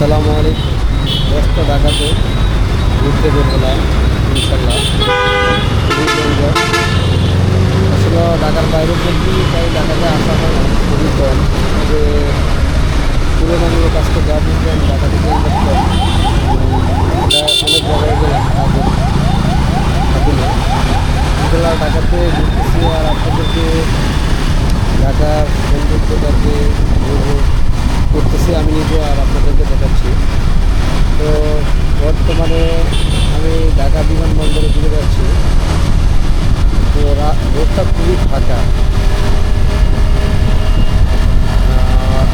আসসালামু আলাইকুম। ব্যস্ত ঢাকাতে ঘুরতে বেরোলাম ইনশাল্লাহ খুবই আসলে ঢাকার বাইরে বলতে তাই ঢাকাতে আসা হয় না, খুবই কম। তবে তুলনামূলক আজকে যা বুঝলেন ঢাকা থেকে অনেক জায়গায় গেলাম ইনশাল্লাহ ঢাকাতে ঘুরতেছি আর আপনাদেরকে ঢাকার সৌন্দর্যটাকে করতেছি আমি নিজে আর আপনাদেরকে দেখাচ্ছি। তো বর্তমানে আমি ঢাকা বিমানবন্দরে দিকে যাচ্ছি। তো রোডটা খুবই ফাঁকা।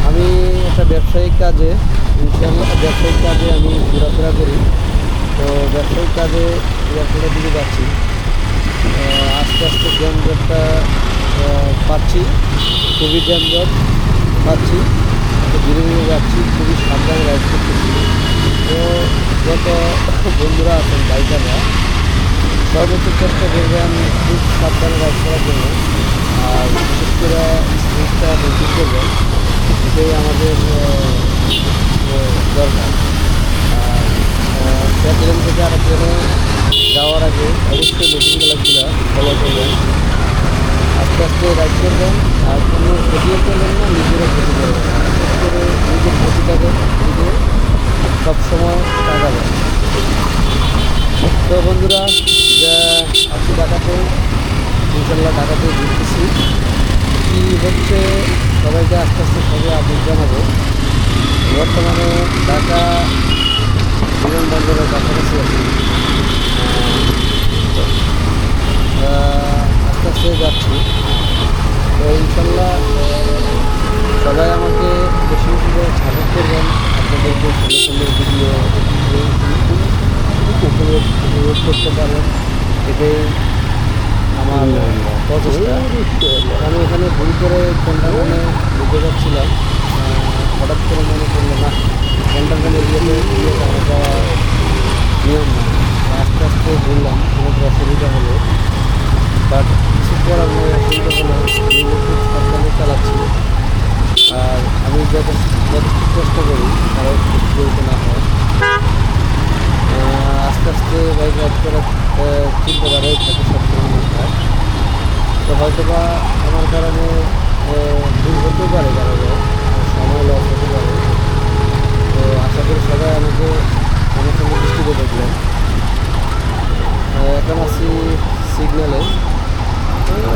আমি একটা ব্যবসায়িক কাজে ইনশাল্লাহ ব্যবসায়িক কাজে আমি ঘোরাফেরা করি। তো ব্যবসায়িক কাজে এয়ারপোর্টের দিকে যাচ্ছি। আস্তে আস্তে যানজটটা আহ, পাচ্ছি। খুবই যানজট পাচ্ছি। তো ধীরে ধীরে যাচ্ছি, খুবই সাবধানে রাইড করতেছি। তো যত বন্ধুরা আছেন, বাইকাররা, সর্বোচ্চ চেষ্টা করবেন খুব সাবধানে রাইড করার জন্য। আর বিশেষ করে স্পিডটা বেশি করবেন, এটাই আমাদের দরকার। আর এক থেকে আরেক লেনে যাওয়ার আগে অবশ্যই গ্লাসগুলো ফলো করবেন। আস্তে আস্তে রাইড করবেন, আর কোনো ক্ষতিও করবেন না নিজেরা ক্ষতি করবেন। করে নিজের প্রতিটাকে নিজে সবসময় টাকাবে। তো বন্ধুরা, যা আজকে টাকাতে, ইনশাল্লাহ টাকাতে ঘুরতেছি কী হচ্ছে, সবাইকে আস্তে আস্তে সবাই আপডেট জানাব। বর্তমানে ঢাকা বিমানবন্দরের কাছাকাছি আছি আহ, আস্তে আস্তে যাচ্ছি তো ইনশাল্লাহ সবাই আমাকে বেশি বেশি করে সাপোর্ট করবেন আপনাদেরকে সুন্দর সুন্দর ভিডিও উপভোগ করতে পারেন। এটাই আমার প্রচেষ্টা। আমি এখানে ভুল করে কন্টারগানে ঢুকে যাচ্ছিলাম। হঠাৎ করে মনে পড়ল না ইয়েতে ইয়ে আমার যাওয়া নিয়ম না আস্তে আস্তে বললাম অনেক অসুবিধা হলো। বাট কিছু করার নয় অসুবিধা হলো খুব সাবধানে চালাচ্ছি। আর আমি যত যথেষ্ট চেষ্টা করি কারও ক্ষতি না হয় আহ, আস্তে আস্তে বাইক রাইড করার আহ, চিন্তাধারাই থাকে সবসময় তো হয়তো বা আমার কারণে ভুল হতে পারে কারণে সময় লস হতে পারে। তো আশা করি সবাই আমাকে আমার সঙ্গে দৃষ্টিতে দেখলেন এখন আছি সিগন্যালে।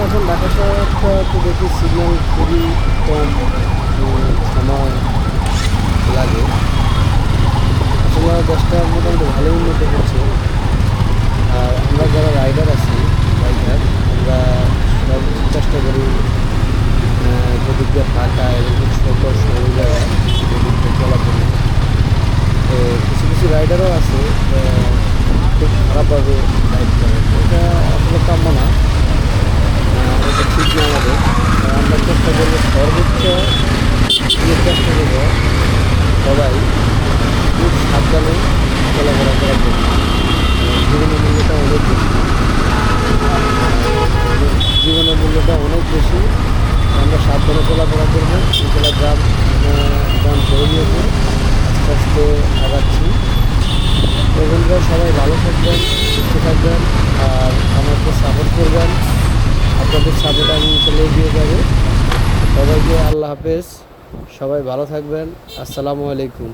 এখন ঢাকা শহরটা তো দেখি সিগন্যাল খুবই কম সময় লাগে। আসলে দেশটা মোটামুটি ভালোই উন্নত আর আমরা যারা রাইডার আছি বাইকার আমরা সর্বোচ্চ চেষ্টা করি যেদিক দিয়ে ফাঁকা এবং ছোট সরু জায়গা চলার তো কিছু কিছু রাইডারও আছে খুব খারাপভাবে রাইড করে। এটা আসলে কাম্য না। এটা ঠিক না আমাদের আমরা চেষ্টা করব সর্বোচ্চ চেষ্টা করব সবাই খুব সাবধানে চলাফেরা করব। ইনশাল্লাহ গ্রাম গ্রাম করে নিয়েছে আস্তে আস্তে আগাচ্ছি। বন্ধুরা সবাই ভালো থাকবেন, সুস্থ থাকবেন, আর আমাকে সাপোর্ট করবেন। আপনাদের সাপোর্ট আমি চলে এগিয়ে যাব। সবাইকে আল্লাহ হাফেজ। সবাই ভালো থাকবেন। আসসালামু আলাইকুম।